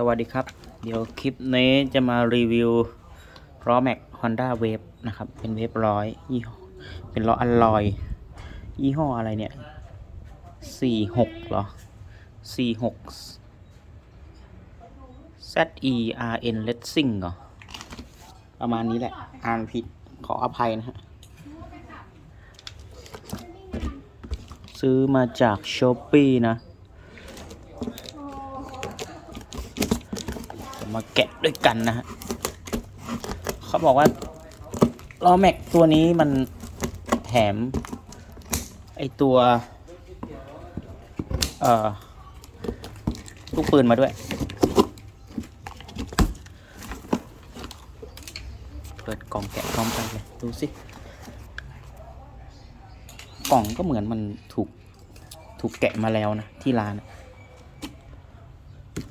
สวัสดีครับ เดี๋ยวคลิปนี้จะมารีวิวล้อแม็ก Honda Wave นะครับ เป็นเวฟร้อยยี่ห้อเป็นล้ออัลลอย ยี่ห้ออะไรเนี่ยสี่หกเหรอสี่หก Z E R N Racing เหรอ ประมาณนี้แหละ อ่านผิดขออภัยนะฮะ ซื้อมาจาก s h อ p e e นะ มาแกะด้วยกันนะฮะเขาบอกว่าล้อแม็กตัวนี้มันแถม ไอตัว เอ่อลูกปืนมาด้วย เปิดกล่องแกะพร้อมกันเลย ดูสิ กล่องก็เหมือนมันถูก ถูกแกะมาแล้วนะ ที่ร้านอะ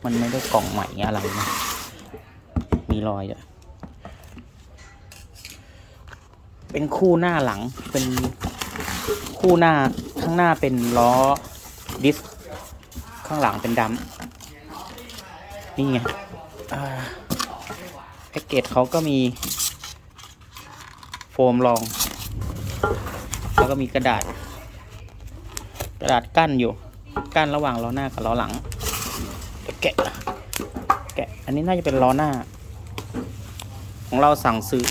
มันไม่ได้กล่องใหม่อะไรนะ มีรอยด้วยเป็นคู่หน้าหลัง เป็นคู่หน้าข้างหน้าเป็นล้อดิส ข้างหลังเป็นดำนี่ไงแพ็กเกจเขาก็มีโฟมรอง แล้วก็มีกระดาษ กระดาษกั้นอยู่ กั้นระหว่างล้อหน้ากับล้อหลัง แกะ แกะ อันนี้น่าจะเป็นล้อหน้า ของเราสั่งซื้อ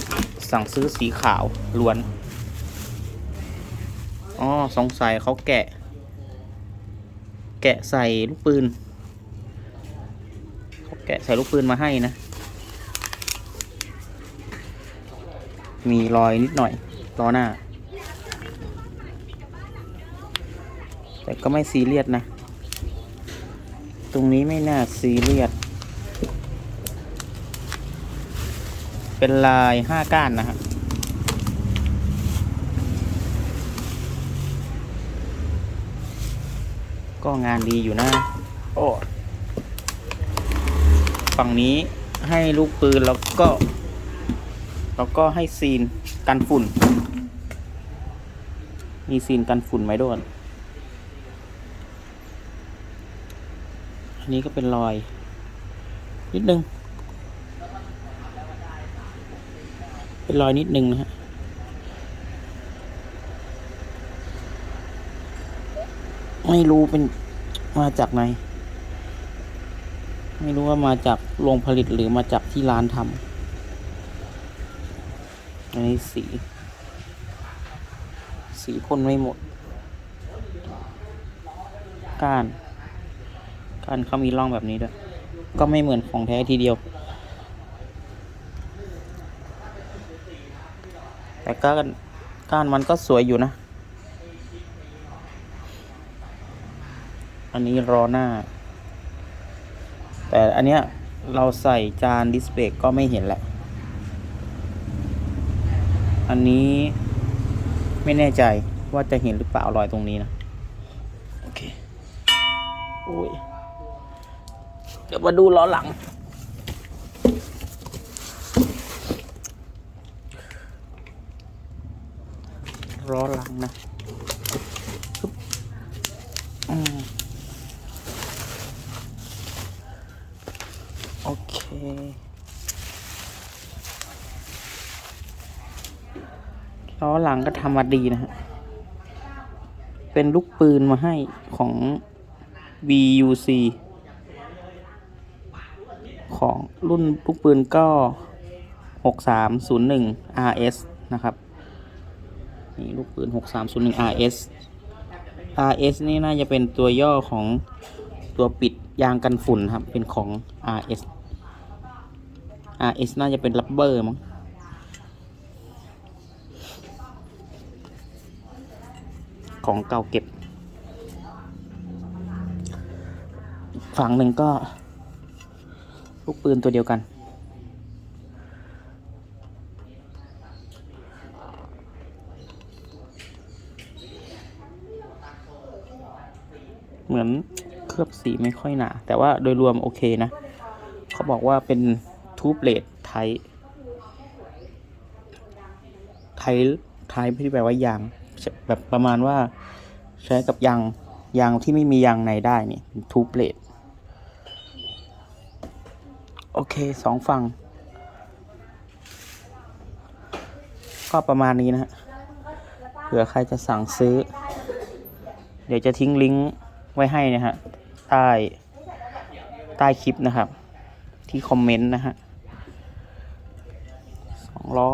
สั่งซื้อสีขาวล้วน อ๋อ สงสัยเขาแกะ แกะใส่ลูกปืน เขาแกะใส่ลูกปืนมาให้นะ มีรอยนิดหน่อย ล้อหน้า แต่ก็ไม่ซีเรียสนะ ตรงนี้ไม่น่าซีเรียส เป็นลายห้าก้านนะฮะก็งานดีอยู่นะ โอ้ฝั่งนี้ให้ลูกปืนแล้วก็ แล้วก็ให้ซีนกันฝุ่น มีซีนกันฝุ่นไหมด้วย อันนี้ก็เป็นรอย นิดนึง เป็นรอยนิดนึงนะฮะไม่รู้เป็นมาจากไหน ไม่รู้ว่ามาจากโรงผลิตหรือมาจากที่ร้านทำอันนี้สี สีพ่นไม่หมด ก้าน ก้านเขามีร่องแบบนี้ด้วย ก็ไม่เหมือนของแท้ทีเดียว แต่ก้านก้านมันก็สวยอยู่นะ อันนี้รอหน้า แต่อันเนี้ยเราใส่จานดิสเพย์ก็ไม่เห็นแหละ อันนี้ไม่แน่ใจว่าจะเห็นหรือเปล่ารอยตรงนี้นะ โอเค โอ้ย เดี๋ยวมาดูล้อหลัง ล้อหลังนะอโอเคล้อหลังก็ทำมาดีนะฮะ เป็นลูกปืนมาให้ของ VUC ของรุ่นลูกปืนก็ 6301 RS นะครับ นี่ลูกปืน 6301 RS RS นี่น่าจะเป็นตัวย่อของตัวปิดยางกันฝุ่นครับ เป็นของ RS RS น่าจะเป็นรับเบอร์มั้งของเก่าเก็บ ฝั่งหนึ่งก็ ลูกปืนตัวเดียวกัน เหมือนเคลือบสีไม่ค่อยหนา แต่ว่าโดยรวมโอเคนะ เขาบอกว่าเป็นทูบเลดไทไทไทที่แปลว่ายางแบบประมาณว่าใช้กับยางยางที่ไม่มียางในได้นี่ทูบเลด โอเค สองฝั่ง ก็ประมาณนี้นะฮะเผื่อใครจะสั่งซื้อ เดี๋ยวจะทิ้งลิงก์ไว้ให้นะฮะ ใต้ ใต้คลิปนะครับ ที่คอมเมนต์นะฮะสองล้อ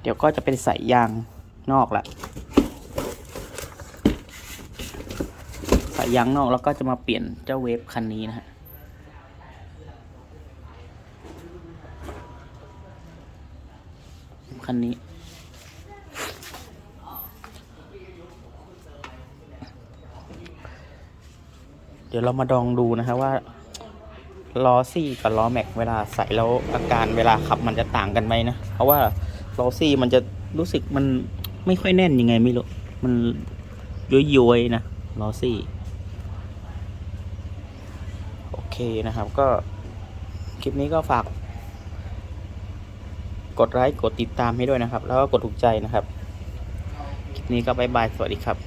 เดี๋ยวก็จะเป็นใส่ยางนอกละใส่ยางนอกแล้วก็จะมาเปลี่ยนเจ้าเวฟคันนี้นะฮะ คันนี้ เดี๋ยวเรามาดองดูนะฮะว่าล้อซี่กับล้อแม็กเวลาใส่แล้วอาการเวลาขับมันจะต่างกันไหมนะเพราะว่าล้อซี่มันจะรู้สึกมันไม่ค่อยแน่นยังไงไม่รู้มันย้อยๆนะล้อซี่โอเคนะครับก็คลิปนี้ก็ฝาก กดไลค์กดติดตามให้ด้วยนะครับ แล้วก็กดถูกใจนะครับ คลิปนี้ก็บายบาย สวัสดีครับ